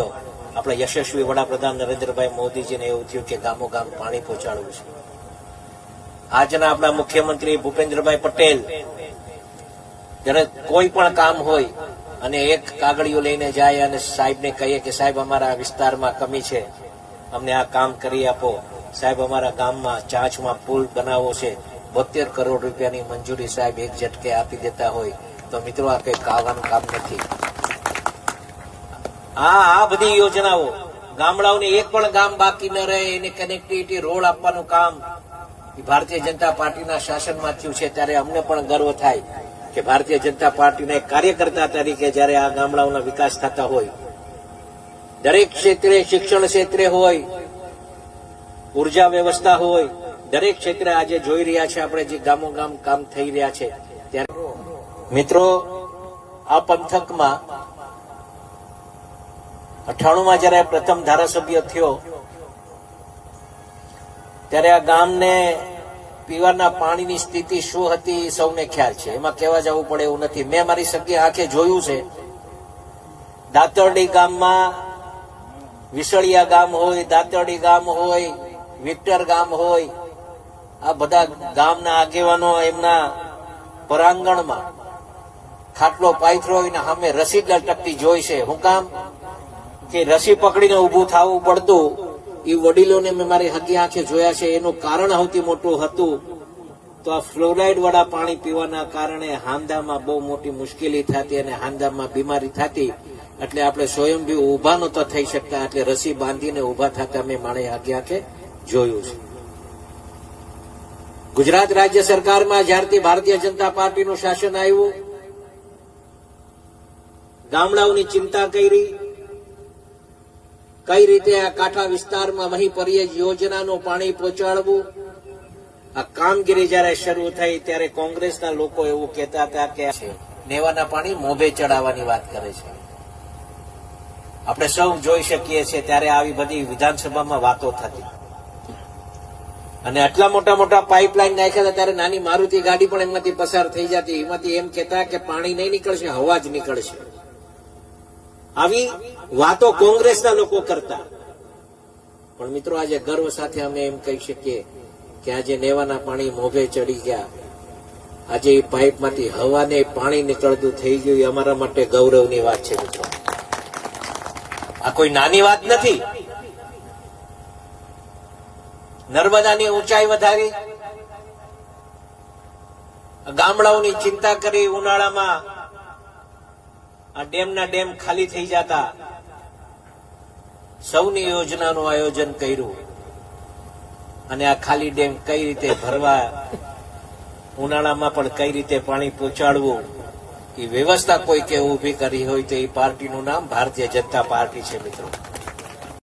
આપણે યશસ્વી વડાપ્રધાન નરેન્દ્રભાઈ મોદીજીને એવું થયું કે ગામો ગામ પાણી પહોંચાડવું છે. આજના આપણા મુખ્યમંત્રી ભૂપેન્દ્રભાઈ પટેલ જ્યારે કોઈ પણ કામ હોય અને એક કાગળિયું લઈને જાય અને સાહેબને કહીએ કે, સાહેબ, અમારા વિસ્તારમાં કમી છે. અમને આ કામ કરી આપો. સાહેબ, અમારા ગામમાં ચાંચમાં પુલ બનાવવો છે. બોતેર કરોડ રૂપિયાની મંજૂરી સાહેબ એક ઝટકે આપી દેતા હોય. તો મિત્રો, આ કઈ કાવાનું કામ નથી. આ આ બધી યોજનાઓ. ગામડાઓને એક પણ ગામ બાકી ન રહે, એને કનેક્ટિવિટી રોડ આપવાનું કામ. ભારતીય જનતા પાર્ટીના શાસનમાં થયું છે, ત્યારે અમને પણ ગર્વ થાય કે ભારતીય જનતા પાર્ટીના એક કાર્યકર્તા તરીકે જ્યારે આ ગામડાઓના વિકાસ થતા હોય. દરેક ક્ષેત્રે શિક્ષણ ક્ષેત્રે હોય, ઊર્જા વ્યવસ્થા હોય, દરેક ક્ષેત્રે આજે જોઈ રહ્યા છે આપણે જે ગામો ગામ કામ થઈ રહ્યા છે. ત્યારે મિત્રો, આ પંથકમાં અઠાણુંમાં જયારે પ્રથમ ધારાસભ્ય થયો, ત્યારે આ ગામને પીવાના પાણીની સ્થિતિ શું હતી સૌને ખ્યાલ છે. એમાં કહેવા જવું પડે એવું નથી. મેં મારી સગી આંખે જોયું છે. દાતરડી ગામમાં વિસળિયા ગામ હોય, દાતરડી ગામ હોય, વિક્ટર ગામ હોય, આ બધા ગામના આગેવાનો એમના પરાંગણમાં ખાટલો પાથરો હોય ને સામે રસી લટકતી જોઈ છે. હું કામ કે રસી પકડીને ઊભું થવું પડતું, એ વડીલોને મેં મારી હકી આંખે જોયા છે. એનું કારણ સૌથી મોટું હતું તો આ ફ્લોરાઇડ વાળા પાણી પીવાના કારણે હાંદામાં બહુ મોટી મુશ્કેલી થતી અને હાંદામાં બીમારી થતી. એટલે આપણે સ્વયંભી ઊભા નહોતા થઈ શકતા, એટલે રસી બાંધીને ઊભા થતા મેં મારી હકી આંખે જોયું છે. ગુજરાત રાજ્ય સરકારમાં જ્યારથી ભારતીય જનતા પાર્ટીનું શાસન આવ્યું, ગામડાઓની ચિંતા કરી કઈ રીતે આ કાંઠા વિસ્તારમાં વહી પરિયજ યોજનાનું પાણી પહોંચાડવું? આ કામગીરી જયારે શરૂ થઈ ત્યારે કોંગ્રેસના લોકો એવું કહેતા હતા કે નેવાના પાણી મોભે ચડાવવાની વાત કરે છે. આપણે સૌ જોઈ શકીએ છીએ ત્યારે આવી બધી વિધાનસભામાં વાતો થતી. અને આટલા મોટા મોટા પાઇપલાઇન નાખ્યા હતા ત્યારે નાની મારુતિ ગાડી પણ એમાંથી પસાર થઈ જતી. એમાંથી એમ કહેતા કે પાણી નહીં નીકળશે, હવા જ નીકળશે. આવી વાતો કોંગ્રેસના લોકો કરતા. પણ મિત્રો, આજે ગર્વ સાથે અમે એમ કહી શકીએ કે આજે નેવાના પાણી મોભે ચડી ગયા. આજે એ પાઇપમાંથી હવાને પાણી નીકળતું થઈ ગયું, એ અમારા માટે ગૌરવની વાત છે મિત્રો. આ કોઈ નાની વાત નથી. નર્મદાની ઊંચાઈ વધારી, ગામડાઓની ચિંતા કરી, ઉનાળામાં આ ડેમના ડેમ ખાલી થઈ જતા. સૌની યોજનાનું આયોજન કર્યું. અને આ ખાલી ડેમ કઈ રીતે ભરવા, ઉનાળામાં પણ કઈ રીતે પાણી પહોંચાડવું, એ વ્યવસ્થા કોઈ કે ઊભી કરી હોય તો એ પાર્ટીનું નામ ભારતીય જનતા પાર્ટી છે, મિત્રો.